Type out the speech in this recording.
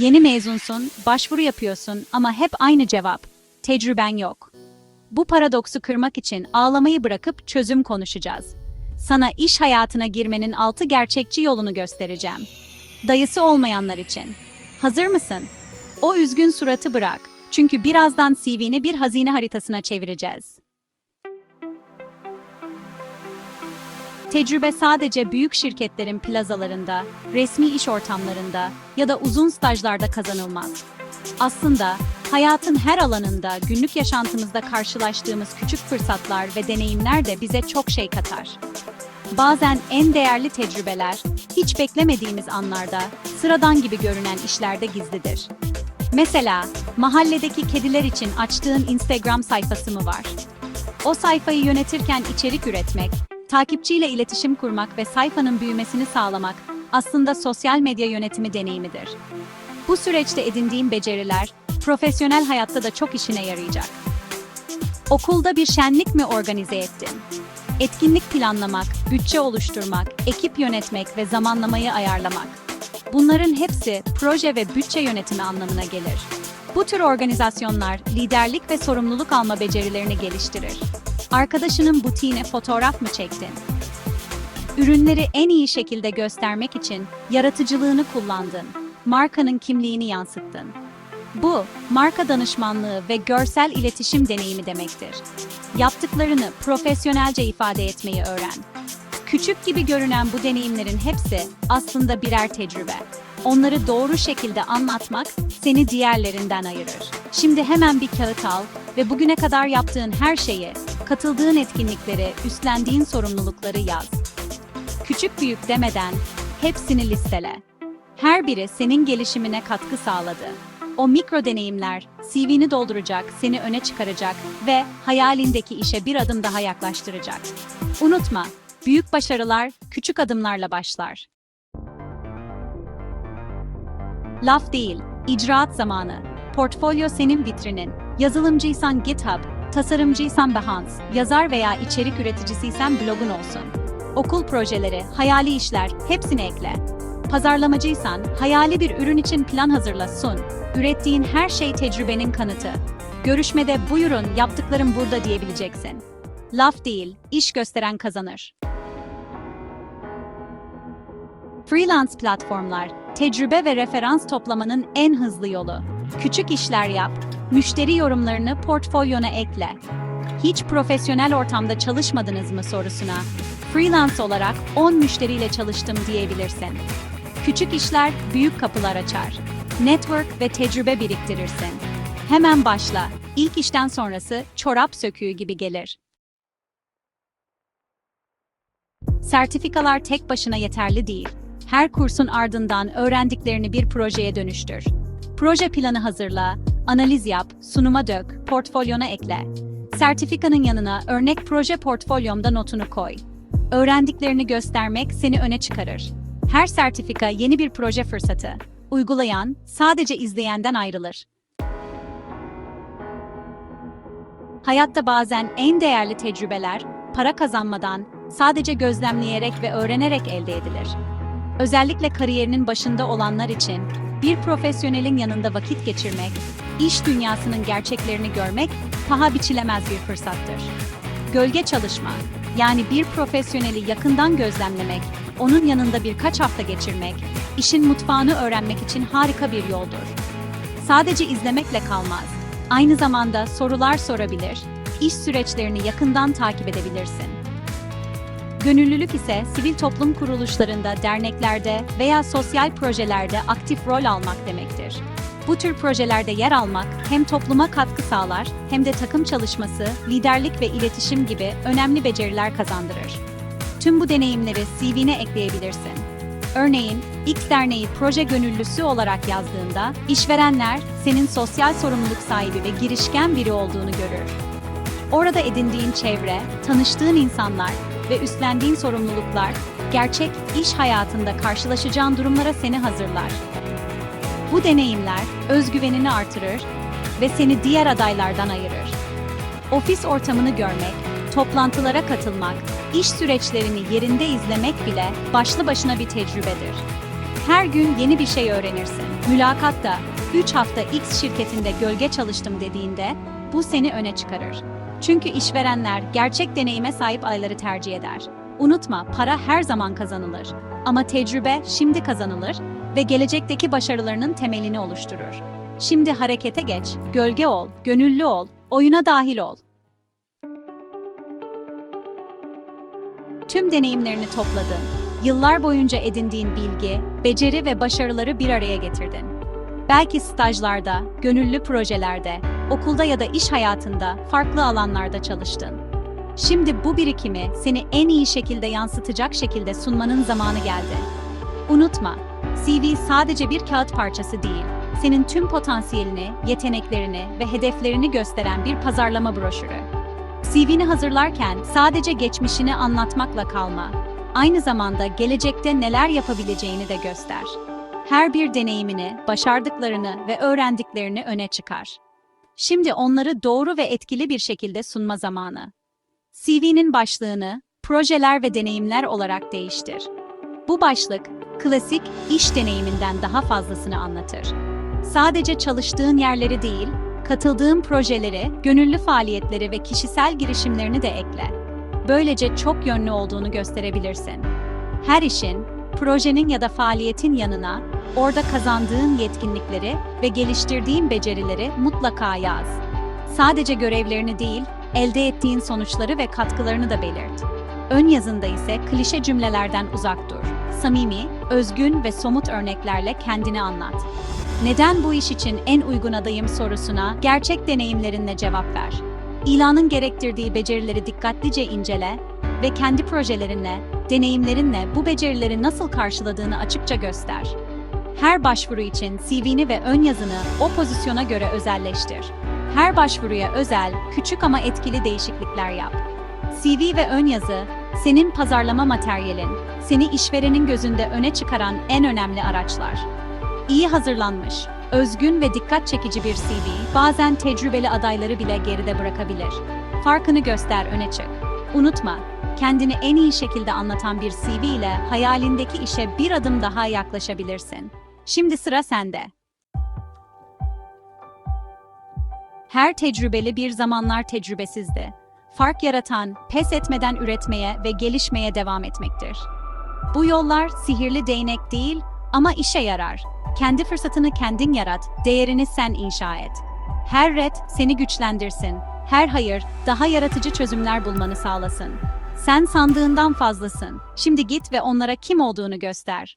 Yeni mezunsun, başvuru yapıyorsun ama hep aynı cevap. Tecrüben yok. Bu paradoksu kırmak için ağlamayı bırakıp çözüm konuşacağız. Sana iş hayatına girmenin altı gerçekçi yolunu göstereceğim. Dayısı olmayanlar için. Hazır mısın? O üzgün suratı bırak. Çünkü birazdan CV'ni bir hazine haritasına çevireceğiz. Tecrübe sadece büyük şirketlerin plazalarında, resmi iş ortamlarında ya da uzun stajlarda kazanılmaz. Aslında hayatın her alanında günlük yaşantımızda karşılaştığımız küçük fırsatlar ve deneyimler de bize çok şey katar. Bazen en değerli tecrübeler hiç beklemediğimiz anlarda, sıradan gibi görünen işlerde gizlidir. Mesela mahalledeki kediler için açtığın Instagram sayfası mı var? O sayfayı yönetirken içerik üretmek, takipçiyle iletişim kurmak ve sayfanın büyümesini sağlamak aslında sosyal medya yönetimi deneyimidir. Bu süreçte edindiğin beceriler profesyonel hayatta da çok işine yarayacak. Okulda bir şenlik mi organize ettin? Etkinlik planlamak, bütçe oluşturmak, ekip yönetmek ve zamanlamayı ayarlamak. Bunların hepsi proje ve bütçe yönetimi anlamına gelir. Bu tür organizasyonlar liderlik ve sorumluluk alma becerilerini geliştirir. Arkadaşının butiğine fotoğraf mı çektin? Ürünleri en iyi şekilde göstermek için yaratıcılığını kullandın. Markanın kimliğini yansıttın. Bu, marka danışmanlığı ve görsel iletişim deneyimi demektir. Yaptıklarını profesyonelce ifade etmeyi öğren. Küçük gibi görünen bu deneyimlerin hepsi aslında birer tecrübe. Onları doğru şekilde anlatmak seni diğerlerinden ayırır. Şimdi hemen bir kağıt al ve bugüne kadar yaptığın her şeyi, katıldığın etkinlikleri, üstlendiğin sorumlulukları yaz. Küçük büyük demeden hepsini listele. Her biri senin gelişimine katkı sağladı. O mikro deneyimler CV'ni dolduracak, seni öne çıkaracak ve hayalindeki işe bir adım daha yaklaştıracak. Unutma, büyük başarılar küçük adımlarla başlar. Laf değil, icraat zamanı. Portfolyo senin vitrinin. Yazılımcıysan GitHub, tasarımcıysan Behance, yazar veya içerik üreticisiysen blogun olsun. Okul projeleri, hayali işler hepsini ekle. Pazarlamacıysan hayali bir ürün için plan hazırla sun. Ürettiğin her şey tecrübenin kanıtı. Görüşmede buyurun yaptıklarım burada diyebileceksin. Laf değil, iş gösteren kazanır. Freelance platformlar, tecrübe ve referans toplamanın en hızlı yolu. Küçük işler yap, müşteri yorumlarını portfolyona ekle. Hiç profesyonel ortamda çalışmadınız mı sorusuna, freelance olarak 10 müşteriyle çalıştım diyebilirsin. Küçük işler büyük kapılar açar. Network ve tecrübe biriktirirsin. Hemen başla. İlk işten sonrası çorap söküğü gibi gelir. Sertifikalar tek başına yeterli değil. Her kursun ardından öğrendiklerini bir projeye dönüştür. Proje planı hazırla, analiz yap, sunuma dök, portfolyona ekle. Sertifikanın yanına örnek proje portfolyomda notunu koy. Öğrendiklerini göstermek seni öne çıkarır. Her sertifika yeni bir proje fırsatı. Uygulayan sadece izleyenden ayrılır. Hayatta bazen en değerli tecrübeler para kazanmadan, sadece gözlemleyerek ve öğrenerek elde edilir. Özellikle kariyerinin başında olanlar için bir profesyonelin yanında vakit geçirmek, iş dünyasının gerçeklerini görmek paha biçilemez bir fırsattır. Gölge çalışma, yani bir profesyoneli yakından gözlemlemek, onun yanında birkaç hafta geçirmek, işin mutfağını öğrenmek için harika bir yoldur. Sadece izlemekle kalmaz. Aynı zamanda sorular sorabilir, iş süreçlerini yakından takip edebilirsin. Gönüllülük ise sivil toplum kuruluşlarında, derneklerde veya sosyal projelerde aktif rol almak demektir. Bu tür projelerde yer almak hem topluma katkı sağlar hem de takım çalışması, liderlik ve iletişim gibi önemli beceriler kazandırır. Tüm bu deneyimleri CV'ne ekleyebilirsin. Örneğin, X Derneği proje gönüllüsü olarak yazdığında, işverenler senin sosyal sorumluluk sahibi ve girişken biri olduğunu görür. Orada edindiğin çevre, tanıştığın insanlar ve üstlendiğin sorumluluklar, gerçek iş hayatında karşılaşacağın durumlara seni hazırlar. Bu deneyimler özgüvenini artırır ve seni diğer adaylardan ayırır. Ofis ortamını görmek, toplantılara katılmak, iş süreçlerini yerinde izlemek bile başlı başına bir tecrübedir. Her gün yeni bir şey öğrenirsin. Mülakatta 3 hafta X şirketinde gölge çalıştım dediğinde bu seni öne çıkarır. Çünkü işverenler gerçek deneyime sahip ayları tercih eder. Unutma, para her zaman kazanılır. Ama tecrübe şimdi kazanılır ve gelecekteki başarılarının temelini oluşturur. Şimdi harekete geç, gölge ol, gönüllü ol, oyuna dahil ol. Tüm deneyimlerini topladın. Yıllar boyunca edindiğin bilgi, beceri ve başarıları bir araya getirdin. Belki stajlarda, gönüllü projelerde, okulda ya da iş hayatında farklı alanlarda çalıştın. Şimdi bu birikimi seni en iyi şekilde yansıtacak şekilde sunmanın zamanı geldi. Unutma, CV sadece bir kağıt parçası değil, senin tüm potansiyelini, yeteneklerini ve hedeflerini gösteren bir pazarlama broşürü. CV'ni hazırlarken sadece geçmişini anlatmakla kalma. Aynı zamanda gelecekte neler yapabileceğini de göster. Her bir deneyimini, başardıklarını ve öğrendiklerini öne çıkar. Şimdi onları doğru ve etkili bir şekilde sunma zamanı. CV'nin başlığını projeler ve deneyimler olarak değiştir. Bu başlık klasik iş deneyiminden daha fazlasını anlatır. Sadece çalıştığın yerleri değil, katıldığın projeleri, gönüllü faaliyetleri ve kişisel girişimlerini de ekle. Böylece çok yönlü olduğunu gösterebilirsin. Her işin, projenin ya da faaliyetin yanına orada kazandığın yetkinlikleri ve geliştirdiğin becerileri mutlaka yaz. Sadece görevlerini değil, elde ettiğin sonuçları ve katkılarını da belirt. Ön yazında ise klişe cümlelerden uzak dur. Samimi, özgün ve somut örneklerle kendini anlat. Neden bu iş için en uygun adayım sorusuna gerçek deneyimlerinle cevap ver. İlanın gerektirdiği becerileri dikkatlice incele ve kendi projelerinle, deneyimlerinle bu becerileri nasıl karşıladığını açıkça göster. Her başvuru için CV'ni ve ön yazını o pozisyona göre özelleştir. Her başvuruya özel, küçük ama etkili değişiklikler yap. CV ve ön yazı, senin pazarlama materyalin, seni işverenin gözünde öne çıkaran en önemli araçlar. İyi hazırlanmış, özgün ve dikkat çekici bir CV bazen tecrübeli adayları bile geride bırakabilir. Farkını göster, öne çık. Unutma, kendini en iyi şekilde anlatan bir CV ile hayalindeki işe bir adım daha yaklaşabilirsin. Şimdi sıra sende. Her tecrübeli bir zamanlar tecrübesizdi. Fark yaratan, pes etmeden üretmeye ve gelişmeye devam etmektir. Bu yollar sihirli değnek değil ama işe yarar. Kendi fırsatını kendin yarat, değerini sen inşa et. Her ret seni güçlendirsin. Her hayır daha yaratıcı çözümler bulmanı sağlasın. Sen sandığından fazlasın. Şimdi git ve onlara kim olduğunu göster.